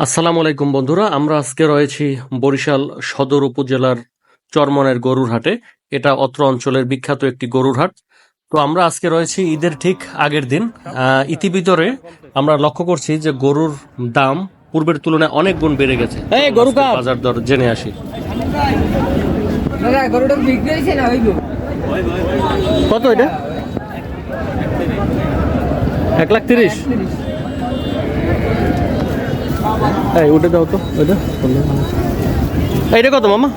আসসালামু আলাইকুম বন্ধুরা আমরা আজকে রয়েছি বরিশাল সদর উপজেলার চরমনের গরুর হাটে এটা অত্র অঞ্চলের বিখ্যাত একটি গরুর হাট তো আমরা আজকে রয়েছি ঈদের ঠিক আগের দিন। আহ, ইতিভিতরে আমরা লক্ষ্য করছি যে গরুর দাম পূর্বের তুলনায় অনেক গুণ বেড়ে গেছে। এই গরু বাজার দর জেনে আসি। দাদা গরুটা বিক্রি হয়েছে না হইব কত এটা? এক লাখ তিরিশ। এই, উঠে দাও তো ওইটা এইটা কত মামা?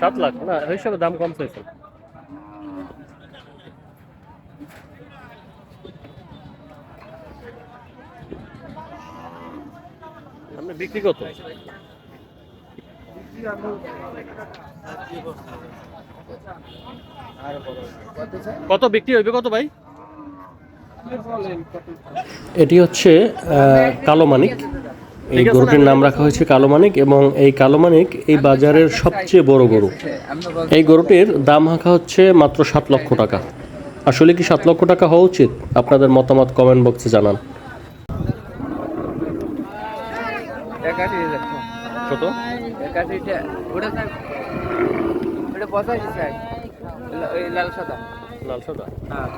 সাত লাখ, না দাম কম চাইছে। বিক্রি কত? কত বিক্রি হইবে? কত ভাই? এটি হচ্ছে কালো মানিক। এই গরুটির নাম রাখা হয়েছে কালো মানিক এবং এই কালো মানিক এই বাজারের সবচেয়ে বড় গরু। এই গরুটির দাম রাখা হচ্ছে মাত্র সাত লক্ষ টাকা। আসলে কি সাত লক্ষ টাকা হওয়া উচিত? আপনাদের মতামত কমেন্ট বক্সে জানান। কত? পঁচাশি লাল সাদা। লাল সাদা? হ্যাঁ।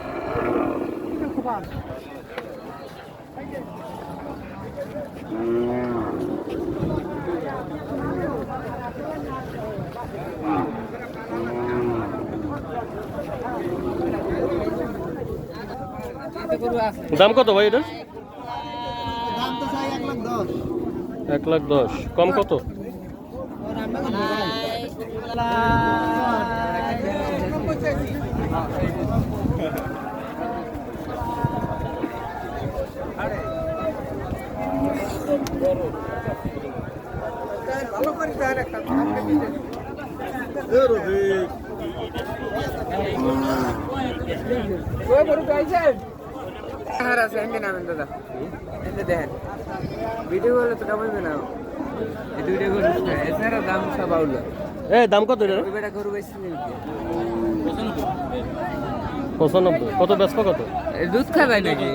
দাম কত ভাই এটা? এক লাখ দশ। কম কত? ওই গরু পাইছেন আর আছে এমনি নামেন দাদা এমনি দেখেন ভিডিও হলে তো কামাইবে না দুইটা এছাড়া দাম সব আউল এ দাম কত পঁচানব্বই। কত ব্যস্ত কত? দুধ খাবে নাকি?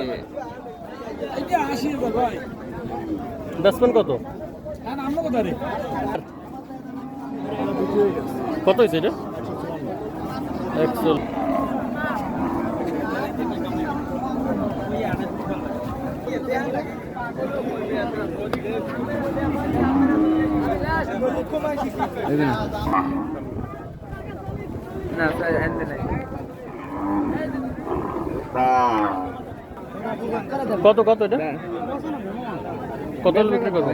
বেসমেন্ট কত? কত হয়েছে এটা? একশো না স্যার এমনি নাই। কত কত এটা? কত হলে? বিক্রি করব